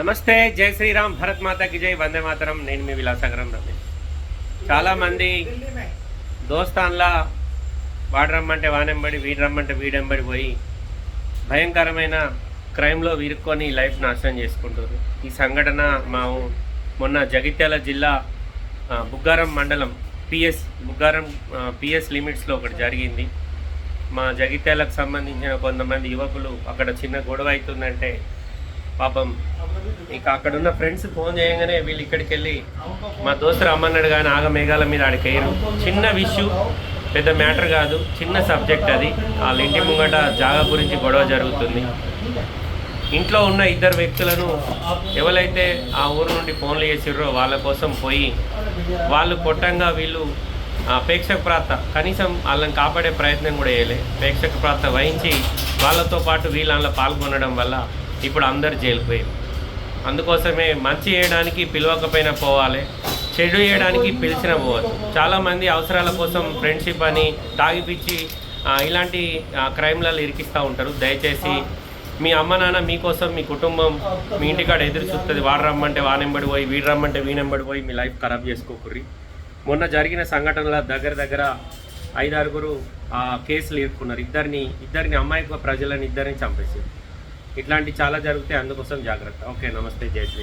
నమస్తే జై శ్రీరామ్ భరత్ మాతాకి జై వందే మాతరం. నేను మీ విలాసగరం రమేష్. చాలామంది దోస్తాన్లా వాడు రమ్మంటే వానెంబడి వీడు రమ్మంటే వీడెంబడి పోయి భయంకరమైన క్రైమ్లో వీరుక్కొని లైఫ్ నాశనం చేసుకుంటారు ఈ సంఘటన మా మొన్న జగిత్యాల జిల్లా బుగ్గారం మండలం పిఎస్ బుగ్గారం పిఎస్ లిమిట్స్లో ఒకటి జరిగింది. మా జగిత్యాలకు సంబంధించిన కొంతమంది యువకులు అక్కడ చిన్న గొడవ అవుతుందంటే పాపం. ఇక అక్కడ ఉన్న ఫ్రెండ్స్ ఫోన్ చేయగానే వీళ్ళు ఇక్కడికి వెళ్ళి మా దోస్తు రమ్మన్నాడు కానీ ఆగ మేఘాల మీద ఆడికేయరు చిన్న విష్యూ పెద్ద మ్యాటర్ కాదు చిన్న సబ్జెక్ట్ అది. వాళ్ళ ఇంటి ముంగట జాగా గురించి గొడవ జరుగుతుంది. ఇంట్లో ఉన్న ఇద్దరు వ్యక్తులను ఎవరైతే ఆ ఊరు నుండి ఫోన్లు చేసిర్రో వాళ్ళ కోసం పోయి వాళ్ళు కొట్టంగా వీళ్ళు ఆ, ప్రేక్షక ప్రాంత కనీసం వాళ్ళని కాపాడే ప్రయత్నం కూడా చేయలే. ప్రేక్షక ప్రాంత వహించి వాళ్ళతో పాటు వీళ్ళ పాల్గొనడం వల్ల ఇప్పుడు అందరు జైలుకు పోయారు. అందుకోసమే మంచి చేయడానికి పిలవకపోయినా పోవాలి చెడు చేయడానికి పిలిచిన పోవద్దు చాలామంది అవసరాల కోసం ఫ్రెండ్షిప్ అని తాగిపిచ్చి ఇలాంటి క్రైమ్లలో ఇరికిస్తూ ఉంటారు. దయచేసి మీ అమ్మ నాన్న మీకోసం మీ కుటుంబం మీ ఇంటికాడ ఎదురు చూస్తుంది. వాడు రమ్మంటే వానెంబడి పోయి వీడు రమ్మంటే వీనెంబడి పోయి మీ లైఫ్ ఖరాబ్ చేసుకోకుర్రి. మొన్న జరిగిన సంఘటనల దగ్గర దగ్గర ఐదారుగురు ఆ కేసులు ఇరుక్కున్నారు. ఇద్దరిని ఇద్దరిని అమాయక ప్రజలను ఇద్దరిని చంపేసారు ఇట్లాంటివి చాలా జరిగితే అందుకోసం జాగ్రత్త. ఓకే నమస్తే జై శ్రీ